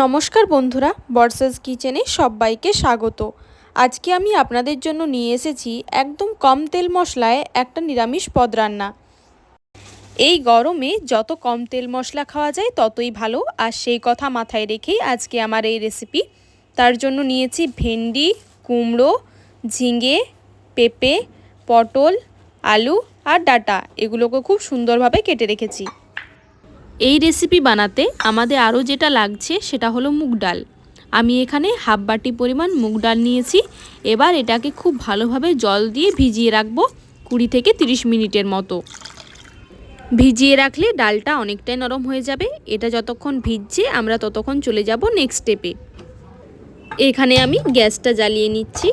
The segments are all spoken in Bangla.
নমস্কার বন্ধুরা, বর্ষাস কিচেনে সবাইকে স্বাগত। আজকে আমি আপনাদের জন্য নিয়ে এসেছি একদম কম তেল মশলায় একটা নিরামিষ পদ রান্না। এই গরমে যত কম তেল মশলা খাওয়া যায় ততই ভালো, আর সেই কথা মাথায় রেখেই আজকে আমার এই রেসিপি। তার জন্য নিয়েছি ভেন্ডি, কুমড়ো, ঝিঙে, পেঁপে, পটল, আলু আর ডাটা। এগুলোকে খুব সুন্দরভাবে কেটে রেখেছি। এই রেসিপি বানাতে আমাদের আরও যেটা লাগছে সেটা হলো মুগ ডাল। আমি এখানে হাফ বাটি পরিমাণ মুগ ডাল নিয়েছি। এবার এটাকে খুব ভালোভাবে জল দিয়ে ভিজিয়ে রাখব কুড়ি থেকে 30 মিনিটের মতো। ভিজিয়ে রাখলে ডালটা অনেকটাই নরম হয়ে যাবে। এটা যতক্ষণ ভিজছে আমরা ততক্ষণ চলে যাব নেক্সট স্টেপে এখানে আমি গ্যাসটা জ্বালিয়ে নিচ্ছি।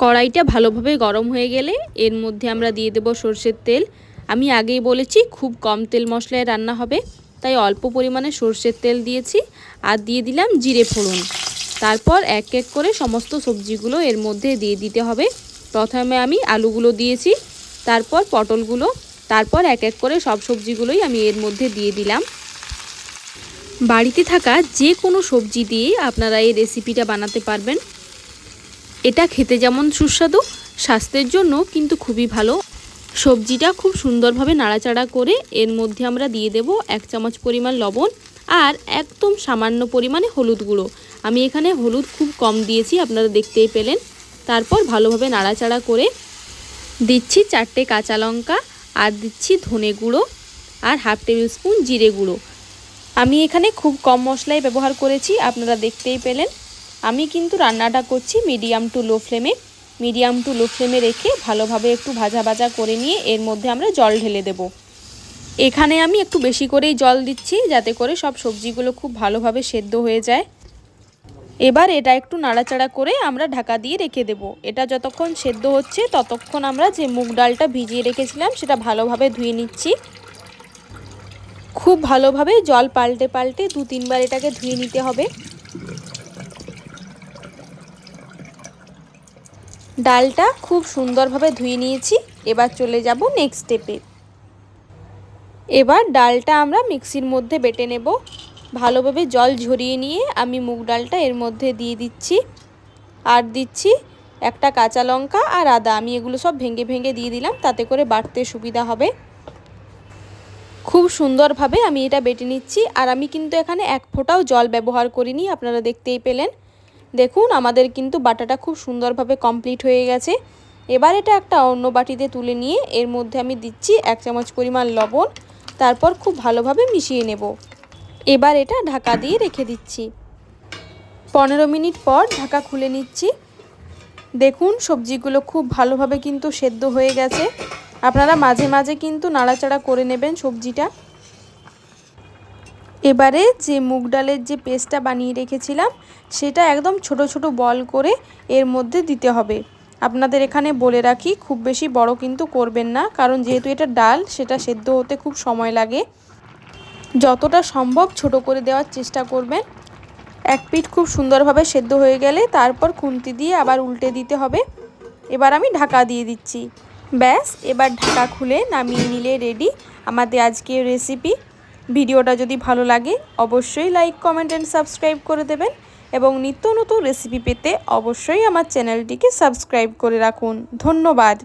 কড়াইটা ভালোভাবে গরম হয়ে গেলে এর মধ্যে আমরা দিয়ে দেব সর্ষের তেল। আমি আগেই বলেছি খুব কম তেল মশলায় রান্না হবে। তাই অল্প পরিমাণে সর্ষের তেল দিয়েছি আর দিয়ে দিলাম জিরে ফোড়ন। তারপর এক এক করে সমস্ত সবজিগুলো এর মধ্যে দিয়ে দিতে হবে। প্রথমে আমি আলুগুলো দিয়েছি, তারপর পটলগুলো, তারপর এক এক করে সব সবজিগুলোই আমি এর মধ্যে দিয়ে দিলাম। বাড়িতে থাকা যে কোনো সবজি দিয়ে আপনারা এই রেসিপিটা বানাতে পারবেন। এটা খেতে যেমন সুস্বাদু, স্বাস্থ্যের জন্য কিন্তু খুবই ভালো সবজিটা খুব সুন্দরভাবে নাড়াচাড়া করে এর মধ্যে আমরা দিয়ে দেব এক চামচ পরিমাণ লবণ আর একদম সামান্য পরিমাণে হলুদ গুঁড়ো। আমি এখানে হলুদ খুব কম দিয়েছি, আপনারা দেখতেই পেলেন। তারপর ভালোভাবে নাড়াচাড়া করে দিচ্ছি চারটে কাঁচা লঙ্কা, আর দিচ্ছি ধনে গুঁড়ো আর হাফ টেবিল স্পুন জিরে গুঁড়ো। আমি এখানে খুব কম মশলাই ব্যবহার করেছি, আপনারা দেখতেই পেলেন। আমি কিন্তু রান্নাটা করছি মিডিয়াম টু লো ফ্লেমে। মিডিয়াম টু লো ফ্লেমে রেখে ভালোভাবে একটু ভাজা ভাজা করে নিয়ে এর মধ্যে আমরা জল ঢেলে দেব। এখানে আমি একটু বেশি করেই জল দিচ্ছি যাতে করে সব সবজিগুলো খুব ভালোভাবে সেদ্ধ হয়ে যায়। এবার এটা একটু নাড়াচাড়া করে আমরা ঢাকা দিয়ে রেখে দেব। এটা যতক্ষণ সেদ্ধ হচ্ছে ততক্ষণ আমরা যে মুগ ডালটা ভিজিয়ে রেখেছিলাম সেটা ভালোভাবে ধুয়ে নিচ্ছি। খুব ভালোভাবে জল পাল্টে পাল্টে দু তিনবার এটাকে ধুয়ে নিতে হবে। ডালটা খুব সুন্দরভাবে ধুয়ে নিয়েছি। এবার চলে যাব নেক্সট স্টেপে এবার ডালটা আমরা মিক্সির মধ্যে বেটে নেব। ভালোভাবে জল ঝরিয়ে নিয়ে আমি মুগ ডালটা এর মধ্যে দিয়ে দিচ্ছি। আর দিচ্ছি একটা কাঁচা লঙ্কা আর আদা। আমি এগুলো সব ভেঙে ভেঙে দিয়ে দিলাম, তাতে করে বাটতে সুবিধা হবে। খুব সুন্দরভাবে আমি এটা বেটে নিচ্ছি। আর আমি কিন্তু এখানে এক ফোঁটাও জল ব্যবহার করিনি, আপনারা দেখতেই পেলেন। দেখুন, আমাদের কিন্তু বাটাটা খুব সুন্দরভাবে কমপ্লিট হয়ে গেছে। এবার এটা একটা অন্য বাটিতে তুলে নিয়ে এর মধ্যে আমি দিচ্ছি এক চামচ পরিমাণ লবণ, তারপর খুব ভালোভাবে মিশিয়ে নেব। এবার এটা ঢাকা দিয়ে রেখে দিচ্ছি। পনেরো মিনিট পর ঢাকা খুলে নিচ্ছি। দেখুন, সবজিগুলো খুব ভালোভাবে কিন্তু সেদ্ধ হয়ে গেছে। আপনারা মাঝে মাঝে কিন্তু নাড়াচাড়া করে নেবেন সবজিটা। এবারে যে মুগ ডালের যে পেস্টটা বানিয়ে রেখেছিলাম, সেটা একদম ছোট ছোট বল করে এর মধ্যে দিতে হবে। আপনাদের এখানে বলে রাখি, খুব বেশি বড় কিন্তু করবেন না, কারণ যেহেতু এটা ডাল, সেটা সেদ্ধ হতে খুব সময় লাগে। যতটা সম্ভব ছোট করে দেওয়ার চেষ্টা করবেন। এক পিঠ খুব সুন্দরভাবে সেদ্ধ হয়ে গেলে তারপর খুন্তি দিয়ে আবার উল্টে দিতে হবে। এবার আমি ঢাকা দিয়ে দিচ্ছি। ব্যাস, এবার ঢাকা খুলে নামিয়ে নিলে রেডি আমাদের আজকের রেসিপি ভিডিওটা যদি ভালো লাগে, অবশ্যই লাইক কমেন্ট অ্যান্ড সাবস্ক্রাইব করে দেবেন এবং নিত্য নতুন রেসিপি পেতে অবশ্যই আমার চ্যানেলটিকে সাবস্ক্রাইব করে রাখুন। ধন্যবাদ।